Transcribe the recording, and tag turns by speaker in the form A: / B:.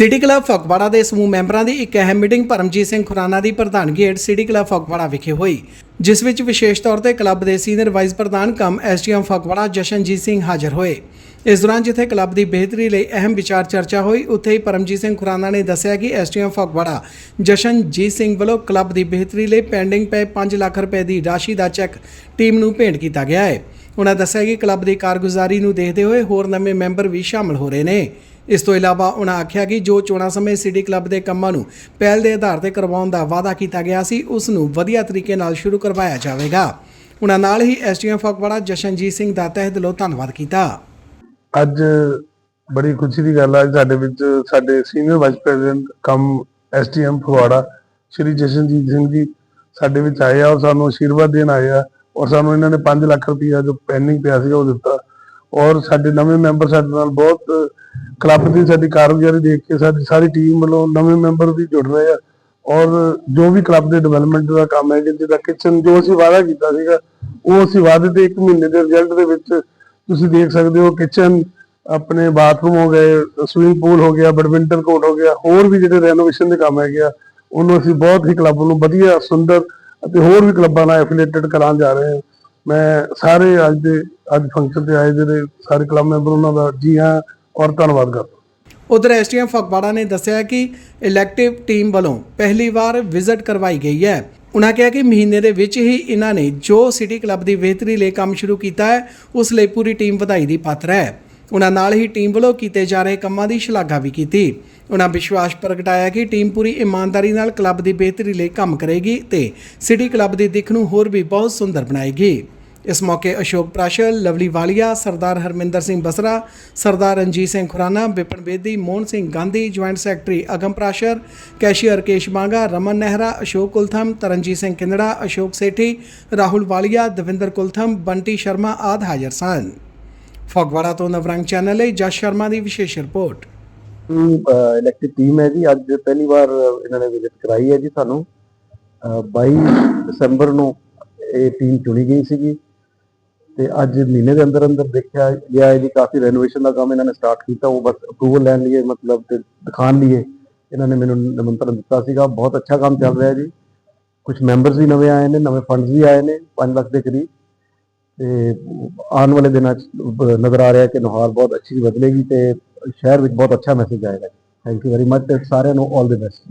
A: City club Phagwara ਦੇ ਸਮੂਹ ਮੈਂਬਰਾਂ ਦੀ ਇੱਕ ਅਹਿਮ ਮੀਟਿੰਗ ਪਰਮਜੀਤ ਸਿੰਘ ਖੁਰਾਨਾ ਦੀ ਪ੍ਰਧਾਨਗੀ ਹੇਠ ਸਿਟੀ ਕਲੱਬ ਫਗਵਾੜਾ ਵਿਖੇ ਹੋਈ, ਜਿਸ ਵਿੱਚ ਵਿਸ਼ੇਸ਼ ਤੌਰ ਤੇ ਕਲੱਬ ਦੇ ਸੀਨੀਅਰ ਵਾਈਸ ਪ੍ਰਧਾਨ ਕਮ ਐਸਟੀਐਮ ਫਗਵਾੜਾ ਜਸ਼ਨਜੀਤ ਸਿੰਘ ਹਾਜ਼ਰ ਹੋਏ। ਇਸ ਦੌਰਾਨ ਜਿੱਥੇ ਕਲੱਬ ਦੀ ਬਿਹਤਰੀ ਲਈ ਅਹਿਮ ਵਿਚਾਰ ਚਰਚਾ ਹੋਈ, ਉੱਥੇ ਹੀ ਪਰਮਜੀਤ ਸਿੰਘ ਖੁਰਾਨਾ ਨੇ ਦੱਸਿਆ ਕਿ ਐਸਟੀਐਮ ਫਗਵਾੜਾ ਜਸ਼ਨਜੀਤ ਸਿੰਘ ਵੱਲੋਂ ਕਲੱਬ ਦੀ ਬਿਹਤਰੀ ਲਈ ਪੈਂਡਿੰਗ ਪਏ 5 ਲੱਖ ਰੁਪਏ ਦੀ ਰਾਸ਼ੀ ਦਾ ਚੈੱਕ ਟੀਮ ਨੂੰ ਭੇਂਟ ਕੀਤਾ ਗਿਆ ਹੈ। ਉਹਨਾਂ ਦੱਸਿਆ ਕਿ ਕਲੱਬ ਦੀ ਕਾਰਗੁਜ਼ਾਰੀ ਨੂੰ ਦੇਖਦੇ ਹੋਏ ਹੋਰ ਨਵੇਂ ਮੈਂਬਰ ਵੀ ਸ਼ਾਮਲ ਹੋ ਰਹੇ ਨੇ। ਇਸ ਤੋਂ ਇਲਾਵਾ ਉਹਨਾਂ ਆਖਿਆ ਕਿ ਜੋ ਚੋਣਾਂ ਸਮੇਂ ਸਿਟੀ ਕਲੱਬ ਦੇ ਕੰਮਾਂ ਨੂੰ ਪਹਿਲ ਦੇ ਆਧਾਰ ਤੇ ਕਰਵਾਉਣ ਦਾ ਵਾਅਦਾ ਕੀਤਾ ਗਿਆ ਸੀ, ਉਸ ਨੂੰ ਵਧੀਆ ਤਰੀਕੇ ਨਾਲ ਸ਼ੁਰੂ ਕਰਵਾਇਆ ਜਾਵੇਗਾ। ਉਹਨਾਂ ਨਾਲ ਹੀ ਐਸਟੀਐਮ ਫਗਵਾੜਾ ਜਸ਼ਨਜੀਤ ਸਿੰਘ ਦਾ ਤਹਿ ਦਿਲੋਂ ਧੰਨਵਾਦ ਕੀਤਾ।
B: ਅੱਜ ਬੜੀ ਖੁਸ਼ੀ ਦੀ ਗੱਲ ਹੈ ਸਾਡੇ ਵਿੱਚ ਸਾਡੇ senior vice president cum STM Phagwara, Shri Jashanjit Singh ji ਸਾਡੇ ਵਿੱਚ ਆਏ ਆ ਔਰ ਸਾਨੂੰ ਆਸ਼ੀਰਵਾਦ ਦੇਣ ਆਏ ਆ ਔਰ ਸਾਨੂੰ ਇਹਨਾਂ ਨੇ 5 ਲੱਖ ਰੁਪਇਆ ਜੋ ਪੈਂਡਿੰਗ ਪਿਆ ਸੀਗਾ ਉਹ ਦਿੱਤਾ। ਔਰ ਸਾਡੇ ਨਵੇਂ ਮੈਂਬਰ ਸਾਡੇ ਨਾਲ ਬਹੁਤ ਕਲੱਬ ਦੀ ਸਾਡੀ ਕਾਰਗੁਜ਼ਾਰੀ ਦੇਖ ਕੇ ਸਾਡੀ ਸਾਰੀ ਟੀਮ ਵੱਲੋਂ ਨਵੇਂ ਮੈਂਬਰ ਵੀ ਜੁੜ ਰਹੇ ਆ। ਔਰ ਜੋ ਵੀ ਕਲੱਬ ਦੇ ਡਿਵੈਲਪਮੈਂਟ ਦਾ ਕੰਮ ਹੈ ਜਿਹਦਾ ਕਿਚਨ ਜੋ ਅਸੀਂ ਵਾਅਦਾ ਕੀਤਾ ਸੀਗਾ, ਉਹ ਅਸੀਂ ਵਾਅਦੇ ਦੇ 1 ਮਹੀਨੇ ਦੇ ਰਿਜ਼ਲਟ ਦੇ ਵਿੱਚ ਤੁਸੀਂ ਦੇਖ ਸਕਦੇ ਹੋ ਕਿਚਨ ਆਪਣੇ ਬਾਥਰੂਮ ਹੋ ਗਏ ਸਵਿਮਿੰਗ ਪੂਲ ਹੋ ਗਿਆ ਬੈਡਮਿੰਟਨ ਕੋਰਟ ਹੋ ਗਿਆ, ਹੋਰ ਵੀ ਜਿਹੜੇ ਰੈਨੋਵੇਸ਼ਨ ਦੇ ਕੰਮ ਹੈਗੇ ਆ, ਉਹਨੂੰ ਅਸੀਂ ਬਹੁਤ ਹੀ ਕਲੱਬ ਨੂੰ ਵਧੀਆ, ਸੁੰਦਰ ਅਤੇ ਹੋਰ ਵੀ ਕਲੱਬਾਂ ਨਾਲ ਐਫੀਲੀਏਟਡ ਕਰਾਂ ਜਾ ਰਹੇ ਹਾਂ। ਮੈਂ ਸਾਰੇ ਅੱਜ ਦੇ, ਅੱਜ ਫੰਕਸ਼ਨ ਤੇ ਆਏ ਜਿਹੜੇ ਸਾਰੇ ਕਲੱਬ ਮੈਂਬਰ ਉਹਨਾਂ ਦਾ ਜੀ ਹਾਂ ਔਰ ਧੰਨਵਾਦ ਕਰਦਾ
A: ਉਧਰ ਐਸਟੀਐਮ ਫਗਵਾੜਾ ਨੇ ਦੱਸਿਆ ਕਿ ਇਲੈਕਟਿਵ ਟੀਮ ਵੱਲੋਂ ਪਹਿਲੀ ਵਾਰ ਵਿਜ਼ਿਟ ਕਰਵਾਈ ਗਈ ਹੈ। ਉਨ੍ਹਾਂ ਕਿਹਾ ਕਿ ਮਹੀਨੇ ਦੇ ਵਿੱਚ ਹੀ ਇਹਨਾਂ ਨੇ ਜੋ ਸਿਟੀ ਕਲੱਬ ਦੀ ਬਿਹਤਰੀ ਲਈ ਕੰਮ ਸ਼ੁਰੂ ਕੀਤਾ ਹੈ, ਉਸ ਲਈ ਪੂਰੀ ਟੀਮ ਵਧਾਈ ਦੀ ਪਾਤਰ ਹੈ। ਉਨ੍ਹਾਂ ਨਾਲ ਹੀ ਟੀਮ ਵੱਲੋਂ ਕੀਤੇ ਜਾ ਰਹੇ ਕੰਮਾਂ ਦੀ ਸ਼ਲਾਘਾ ਵੀ ਕੀਤੀ। ਉਨ੍ਹਾਂ ਵਿਸ਼ਵਾਸ ਪ੍ਰਗਟਾਇਆ ਕਿ ਟੀਮ ਪੂਰੀ ਇਮਾਨਦਾਰੀ ਨਾਲ ਕਲੱਬ ਦੀ ਬਿਹਤਰੀ ਲਈ ਕੰਮ ਕਰੇਗੀ ਤੇ ਸਿਟੀ ਕਲੱਬ ਦੀ ਦਿੱਖ ਨੂੰ ਹੋਰ ਵੀ ਬਹੁਤ ਸੁੰਦਰ ਬਣਾਏਗੀ। ਇਸ ਮੌਕੇ Ashok Prashar, Lovely Walia, Sardar Harminder Singh Basra, Sardar Ranjit Singh Khurana, Vipan Bedi, Mohan Singh Gandhi, joint secretary Agam Prashar cashier Kesh Banga, Raman Nehra, Ashok Kultham, Taranjit Singh Kindra Ashok Sethi, Rahul Walia, Davinder Kultham, Bunty Sharma ਆਦਿ ਹਾਜ਼ਰ ਸਨ। ਫਗਵਾੜਾ ਤੋਂ Navrang channel ਲਈ ਜਸ ਸ਼ਰਮਾ ਦੀ ਵਿਸ਼ੇਸ਼ report.
C: Elective team ਹੈ ਜੀ। ਅੱਜ ਪਹਿਲੀ ਵਾਰ ਇਹਨਾਂ ਨੇ ਵਿਜ਼ਿਟ ਕਰਾਈ ਹੈ ਜੀ ਸਾਨੂੰ। 22 ਦਸੰਬਰ ਨੂੰ ਇਹ ਟੀਮ ਚੁਣੀ ਗਈ ਸੀਗੀ। ਤੇ ਅੱਜ ਮਹੀਨੇ ਦੇ ਅੰਦਰ ਅੰਦਰ ਦੇਖਿਆ ਗਿਆ ਹੈ ਜੀ ਕਾਫੀ ਰੈਨੋਵੇਸ਼ਨ ਦਾ ਕੰਮ ਇਹਨਾਂ ਨੇ ਸਟਾਰਟ ਕੀਤਾ, ਉਹ ਬਸ ਅਪਰੂਵਲ ਲੈਣ ਲਈ, ਮਤਲਬ ਤੇ ਦਿਖਾਣ ਲਈ ਇਹਨਾਂ ਨੇ ਮੈਨੂੰ ਨਿਮੰਤਰਣ ਦਿੱਤਾ ਸੀਗਾ। ਬਹੁਤ ਅੱਛਾ ਕੰਮ ਚੱਲ ਰਿਹਾ ਜੀ। ਕੁਝ ਮੈਂਬਰਸ ਵੀ ਨਵੇਂ ਆਏ ਨੇ, ਨਵੇਂ ਫੰਡਸ ਵੀ ਆਏ ਨੇ 5 ਲੱਖ ਦੇ ਕਰੀਬ। ਤੇ ਆਉਣ ਵਾਲੇ ਦਿਨਾਂ ਚ ਨਜ਼ਰ ਆ ਰਿਹਾ ਕਿ ਨੁਹਾਰ ਬਹੁਤ ਅੱਛੀ ਬਦਲੇਗੀ ਤੇ ਸ਼ਹਿਰ ਵਿੱਚ ਬਹੁਤ ਅੱਛਾ ਮੈਸੇਜ ਆਏਗਾ ਥੈਂਕ ਯੂ ਵੈਰੀ ਮਚ ਤੇ ਸਾਰਿਆਂ ਨੂੰ 올 ਦੀ ਬੈਸਟ